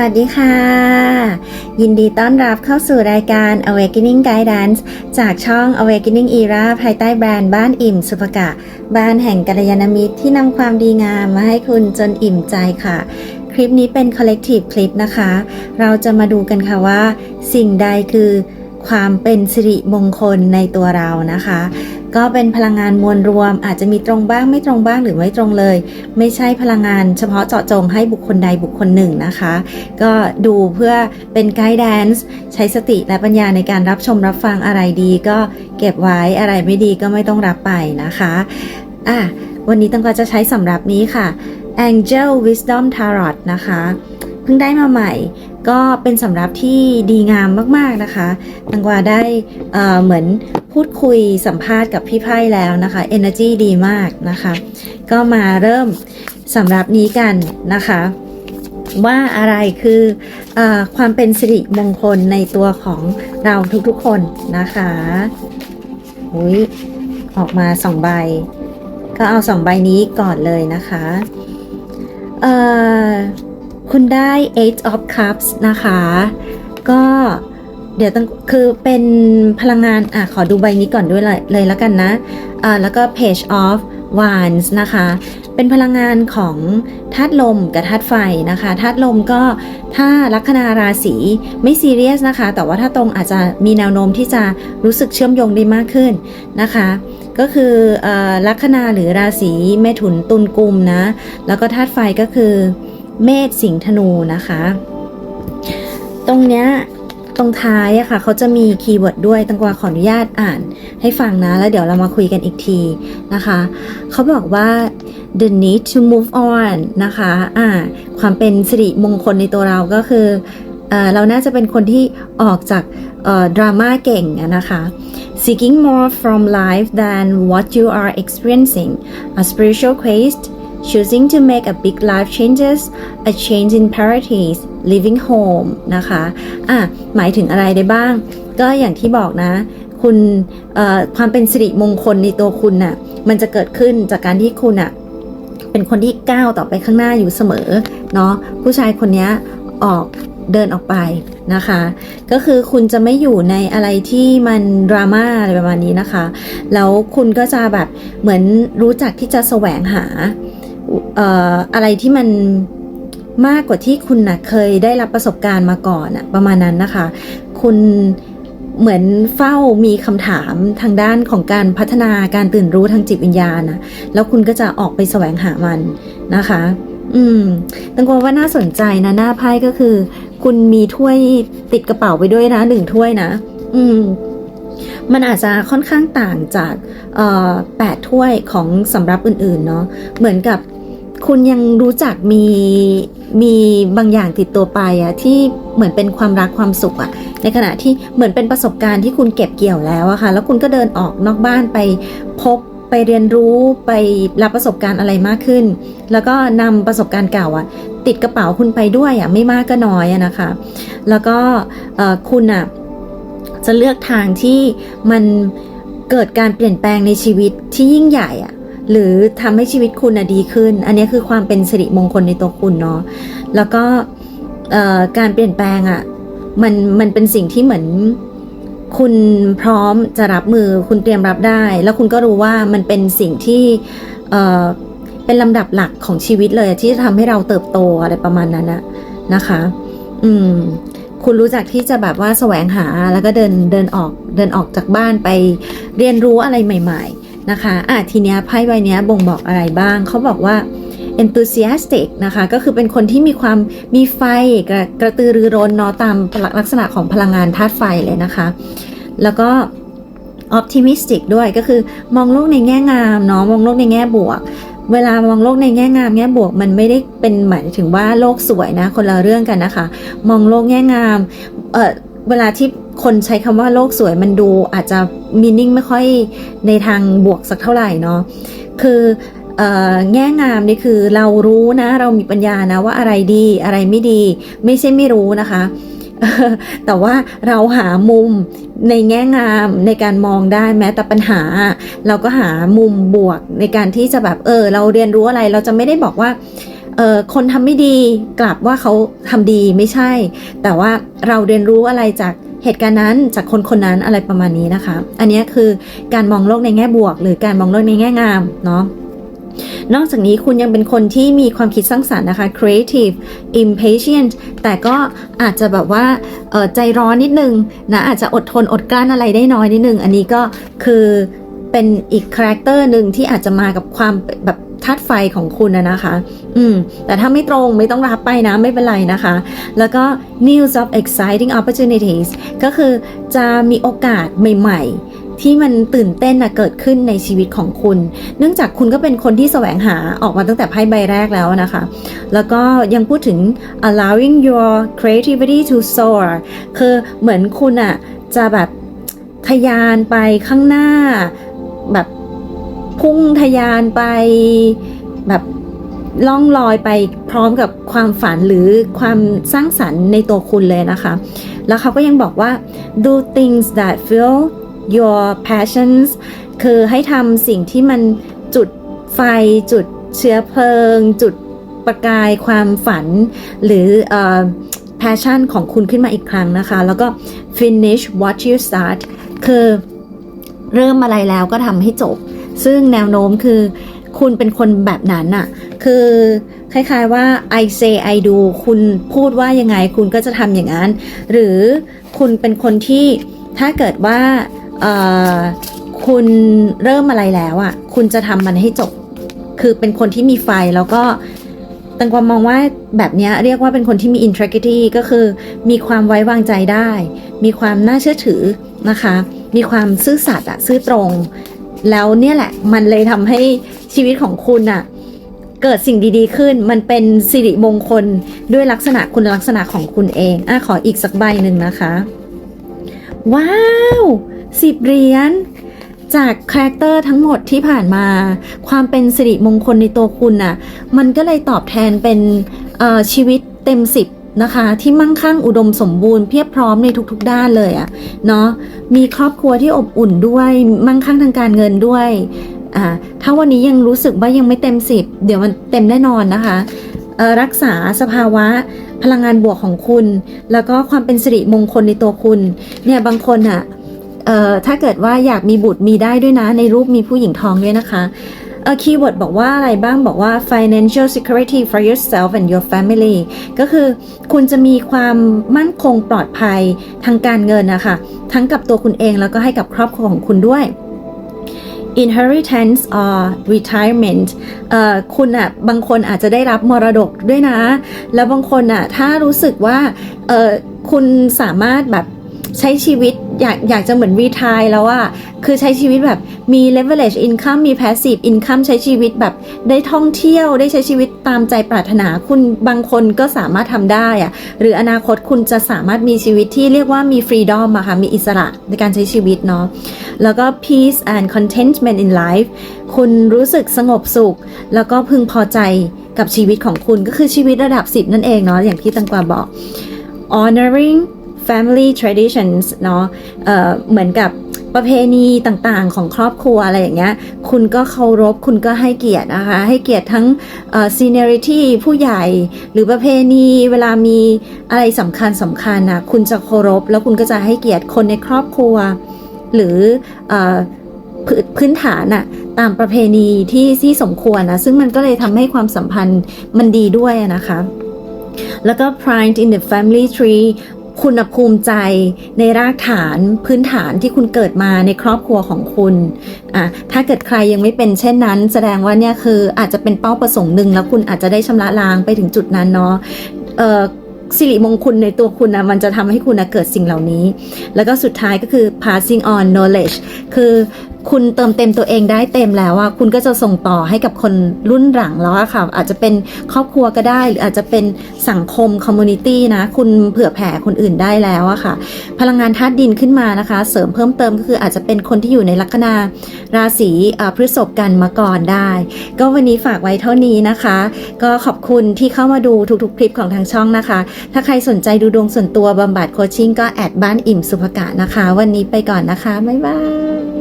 วัสดีค่ะ ยินดีต้อนรับเข้าสู่รายการ Awakening Guidance จากช่อง Awakening Era ภายใต้แบรนด์บ้านอิ่มสุภกะ บ้านแห่งกัลยาณมิตรที่นำความดีงามมาให้คุณจนอิ่มใจค่ะ คลิปนี้เป็น collective คลิปนะคะ เราจะมาดูกันค่ะว่า สิ่งใดคือความเป็นสิริมงคลในตัวเรานะคะ ก็เป็นพลังงานมวลรวม อาจจะมีตรงบ้างไม่ตรงบ้างหรือไม่ตรงเลย ไม่ใช่พลังงานเฉพาะเจาะจงให้บุคคลใดบุคคลหนึ่งนะคะ ก็ดูเพื่อเป็นไกด์แดนซ์ใช้สติและปัญญาในการรับชมรับฟังอะไรดีก็เก็บไว้อะไรไม่ดีก็ไม่ต้องรับไปนะคะอะวันนี้ตังก็จะใช้สำหรับนี้ค่ะ Angel Wisdom Tarot นะคะเพิ่งได้มาใหม่ก็เป็นสำรับที่ดีงามมาก ๆ นะคะ ตังกวาได้เเหมือน พูดคุยสัมภาษณ์กับพี่ไพ่แล้วนะคะ Energy ดีมากนะคะ ก็มาเริ่มสำหรับนี้กันนะคะ ว่าอะไรคืออความเป็นสิริมงคลในตัวของเราทุกๆคนนะคะอุ้ยออกมาสองใบ ก็เอาสองใบนี้ก่อนเลยนะคะคุณได้ Eight of Cups นะคะ ก็เเดี๋ยวต้องคือเป็นพลังงานอะขอดูใบนี้ก่อนด้วยเลยเลยแล้วกันนะอ่าแล้วก็ Page of Wands นะคะ เป็นพลังงานของธาตุลมกับธาตุไฟนะคะธาตุลมก็ถ้าลัคนาราศีไม่ซีเรียสนะคะ แต่ว่าถ้าตรงอาจจะมีแนวโน้มที่จะรู้สึกเชื่อมโยงได้มากขึ้นนะคะ ก็คือออลัคนาหรือราศีเมถุนตุลกุมนะ แล้วก็ธาตุไฟก็คือเมษสิงห์ธนูนะคะ ตรงเนี้ย ตรงท้ายอะค่ะเขาจะมีคีย์เวิร์ดด้วยตังกวาขออนุญาตอ่านให้ฟังนะ แล้วเดี๋ยวเรามาคุยกันอีกทีนะคะเขาบอกว่า the need to move on นะคะอ่าความเป็นสิริมงคลในตัวเราก็คือเอเราน่าจะเป็นคนที่ออกจากดราม่าเก่งนะคะ seeking more from life than what you are experiencing a spiritual quest choosing to make a big life changes a change in priorities living home นะคะอะหมายถึงอะไรได้บ้าง ก็อย่างที่บอกนะ คุณเอ่อความเป็นสิริมงคลในตัวคุณน่ะมันจะเกิดขึ้นจากการที่คุณน่ะเป็นคนที่ก้าวต่อไปข้างหน้าอยู่เสมอเนาะผู้ชายคนนี้ออกเดินออกไปนะคะ ก็คือคุณจะไม่อยู่ในอะไรที่มันดราม่าอะไรประมาณนี้นะคะ แล้วคุณก็จะแบบเหมือนรู้จักที่จะแสวงหา อะไรที่มันมากกว่าที่คุณนะเคยได้รับประสบการณ์มาก่อนอะประมาณนั้นนะคะ คุณเหมือนเฝ้ามีคำถามทางด้านของการพัฒนาการตื่นรู้ทางจิตวิญญาณนะแล้วคุณก็จะออกไปแสวงหามันนะคะ อืมตังกวาว่าน่าสนใจนะหน้าไพ่ก็คือ คุณมีถ้วยติดกระเป๋าไปด้วยนะหนึ่งถ้วยนะ อืมมันอาจจะค่อนข้างต่างจากอ่อแปดถ้วยของสำรับอื่นๆเนาะเหมือนกับ คุณยังรู้จักมีมีบางอย่างติดตัวไปอะที่เหมือนเป็นความรักความสุขอะในขณะที่เหมือนเป็นประสบการณ์ที่คุณเก็บเกี่ยวแล้วอะค่ะ แล้วคุณก็เดินออกนอกบ้านไปพบไปเรียนรู้ไปรับประสบการณ์อะไรมากขึ้น แล้วก็นำประสบการณ์เก่าอะติดกระเป๋าคุณไปด้วยอะไม่มากก็น้อยอะนะคะ แล้วก็คุณอะจะเลือกทางที่มันเกิดการเปลี่ยนแปลงในชีวิตที่ยิ่งใหญ่อะ หรือทำให้ชีวิตคุณอะดีขึ้น อันนี้คือความเป็นสิริมงคลในตัวคุณเนาะแล้วก็การเปลี่ยนแปลงอะมันมันเป็นสิ่งที่เหมือนคุณพร้อมจะรับมือคุณเตรียมรับได้ แล้วคุณก็รู้ว่ามันเป็นสิ่งที่เเป็นลำดับหลักของชีวิตเลยที่จะทำให้เราเติบโตอะไรประมาณนั้นนะนะคะ อืม คุณรู้จักที่จะแบบว่าแสวงหาแล้วก็เดินเดินออกเดินออกจากบ้านไปเรียนรู้อะไรใหม่ ๆ นะคะอะทีเนี้ยไพ่ใบเนี้ยบ่งบอกอะไรบ้างเขาบอกว่า enthusiastic นะคะ ก็คือเป็นคนที่มีความมีไฟกระกระตือรือร้นเนาะตามลักษณะของพลังงานธาตุไฟเลยนะคะ แล้วก็ optimistic ด้วยก็คือมองโลกในแง่งามเนาะมองโลกในแง่บวก เวลามองโลกในแง่งามแง่บวกมันไม่ได้เป็นหมายถึงว่าโลกสวยนะคนละเรื่องกันนะคะ มองโลกแง่งามเออ เวลาที่คนใช้คำว่าโลกสวยมันดูอาจจะมีนิ่งไม่ค่อยในทางบวกสักเท่าไหร่เนาะคือแง่งามนี่คือเรารู้นะเรามีปัญญานะว่าอะไรดีอะไรไม่ดี ไม่ใช่ไม่รู้นะคะ แต่ว่าเราหามุมในแง่งามในการมองได้แม้แต่ปัญหา เราก็หามุมบวกในการที่จะแบบเออ เราเรียนรู้อะไรเราจะไม่ได้บอกว่า เออคนทำไม่ดีกลับว่าเขาทำดีไม่ใช่ แต่ว่าเราเรียนรู้อะไรจากเหตุการณ์นั้นจากคนคนนั้นอะไรประมาณนี้นะคะ อันนี้คือการมองโลกในแง่บวก หรือการมองโลกในแง่งามเนาะนอกจากนี้คุณยังเป็นคนที่มีความคิดสร้างสรรค์นะคะ creative impatient แต่ก็อาจจะแบบว่าใจร้อนนิดนึงนะอาจจะอดทนอดกลั้นอะไรได้น้อยนิดนึง อันนี้ก็คือเป็นอีกคาแรคเตอร์หนึ่งที่อาจจะมากับความแบบ ธาตุไฟของคุณนะนะคะ อืม แต่ถ้าไม่ตรงไม่ต้องรับไปนะไม่เป็นไรนะคะ แล้วก็ news of exciting opportunities ก็คือจะมีโอกาสใหม่ ๆที่มันตื่นเต้นนะเกิดขึ้นในชีวิตของคุณ เนื่องจากคุณก็เป็นคนที่แสวงหาออกมาตั้งแต่ไพ่ใบแรกแล้วนะคะ แล้วก็ยังพูดถึง allowing your creativity to soar คือเหมือนคุณอะจะแบบทะยานไปข้างหน้าแบบ พุ่งทะยานไปแบบล่องลอยไปพร้อมกับความฝันหรือความสร้างสรรค์ในตัวคุณเลยนะคะ แล้วเขาก็ยังบอกว่า do things that feel your passions คือให้ทำสิ่งที่มันจุดไฟจุดเชื้อเพลิง จุดประกายความฝัน หรืออ passion ของคุณขึ้นมาอีกครั้งนะคะ แล้วก็ finish what you start คือเริ่มอะไรแล้วก็ทำให้จบ ซึ่งแนวโน้มคือคุณเป็นคนแบบนั้นอะคือคล้ายๆว่า I say I do คุณพูดว่ายังไงคุณก็จะทำอย่างนั้น หรือคุณเป็นคนที่ถ้าเกิดว่าคุณเริ่มอะไรแล้วอะคุณจะทำมันให้จบ คือเป็นคนที่มีไฟแล้วก็ตังความมองว่าแบบนี้เรียกว่าเป็นคนที่มี integrity ก็คือมีความไว้วางใจได้ มีความน่าเชื่อถือนะคะ มีความซื่อสัตย์อะซื่อตรง แล้วเนี่ยแหละ มันเลยทำให้ชีวิตของคุณอะเกิดสิ่งดีๆขึ้น มันเป็นสิริมงคลด้วยลักษณะคุณลักษณะของคุณเองอะขออีกสักใบหนึ่งนะคะ ว้าวสิบเหรียญจากคาแรคเตอร์ทั้งหมดที่ผ่านมา ความเป็นสิริมงคลในตัวคุณน่ะ มันก็เลยตอบแทนเป็นชีวิตเต็มสิบ นะคะ ที่มั่งคั่งอุดมสมบูรณ์เพียบพร้อมในทุกๆด้านเลยอะเนาะมีครอบครัวที่อบอุ่นด้วยมั่งคั่งทางการเงินด้วยอ่าถ้าวันนี้ยังรู้สึกว่ายังไม่เต็มสิบเดี๋ยวมันเต็มแน่นอนนะคะรักษาสภาวะพลังงานบวกของคุณ แล้วก็ความเป็นสิริมงคลในตัวคุณเนี่ยบางคนอะเอ่อถ้าเกิดว่าอยากมีบุตรมีได้ด้วยนะ ในรูปมีผู้หญิงท้องด้วยนะคะ เออคีย์เวิร์ดบอกว่าอะไรบ้างบอกว่า financial security for yourself and your family ก็คือคุณจะมีความมั่นคงปลอดภัยทางการเงินนะคะทั้งกับตัวคุณเองแล้วก็ให้กับครอบครัวของคุณด้วย inheritance or retirement เอ่อคุณอะบางคนอาจจะได้รับมรดกด้วยนะ แล้วบางคนอะถ้ารู้สึกว่าเออคุณสามารถแบบใช้ชีวิต อยากอยากจะเหมือนรีทายแล้วอะคือใช้ชีวิตแบบมี leverage income มี passive income ใช้ชีวิตแบบได้ท่องเที่ยวได้ใช้ชีวิตตามใจปรารถนาคุณบางคนก็สามารถทำได้อะหรืออนาคตคุณจะสามารถมีชีวิตที่เรียกว่ามี freedom อะค่ะมีอิสระในการใช้ชีวิตเนาะแล้วก็ peace and contentment in life คุณรู้สึกสงบสุข แล้วก็พึงพอใจกับชีวิตของคุณก็คือชีวิตระดับ 10 นั่นเองเนาะอย่างที่ตังกวาบอก honoring family traditions เนาะเอ่อเหมือนกับประเพณีต่างๆ ของครอบครัวอะไรอย่างเงี้ย คุณก็เคารพ คุณก็ให้เกียรตินะคะ ให้เกียรติทั้งเอ่อ seniority ผู้ใหญ่ หรือประเพณีเวลามีอะไรสำคัญสำคัญนะคุณจะเคารพ แล้วคุณก็จะให้เกียรติคนในครอบครัว หรือเอ่อพื้นฐานอะตามประเพณีที่ที่สมควรนะ ซึ่งมันก็เลยทำให้ความสัมพันธ์มันดีด้วยนะคะแล้วก็ pride in the family tree คุณภูมิใจในรากฐานพื้นฐานที่คุณเกิดมาในครอบครัวของคุณอะถ้าเกิดใครยังไม่เป็นเช่นนั้น แสดงว่าเนี่ยคืออาจจะเป็นเป้าประสงค์หนึ่งแล้วคุณอาจจะได้ชำระล้างไปถึงจุดนั้นเนาะเอ่อสิริมงคลในตัวคุณนะมันจะทำให้คุณนะเกิดสิ่งเหล่านี้ แล้วก็สุดท้ายก็คือ passing on knowledge คือ คุณเติมเต็มตัวเองได้เต็มแล้วอะคุณก็จะส่งต่อให้กับคนรุ่นหลังแล้วอะค่ะ อาจจะเป็นครอบครัวก็ได้ หรืออาจจะเป็นสังคมคอมมูนิตี้นะ คุณเผื่อแผ่คนอื่นได้แล้วอะค่ะ พลังงานธาตุดินขึ้นมานะคะ เสริมเพิ่มเติมก็คืออาจจะเป็นคนที่อยู่ในลัคนาราศีพฤษภกันมาก่อนได้ ก็วันนี้ฝากไว้เท่านี้นะคะ ก็ขอบคุณที่เข้ามาดูทุกๆคลิปของทางช่องนะคะ ถ้าใครสนใจดูดวงส่วนตัวบำบัดโคชชิ่งก็แอดบ้านอิ่มสุภกะนะคะ วันนี้ไปก่อนนะคะบ๊ายบาย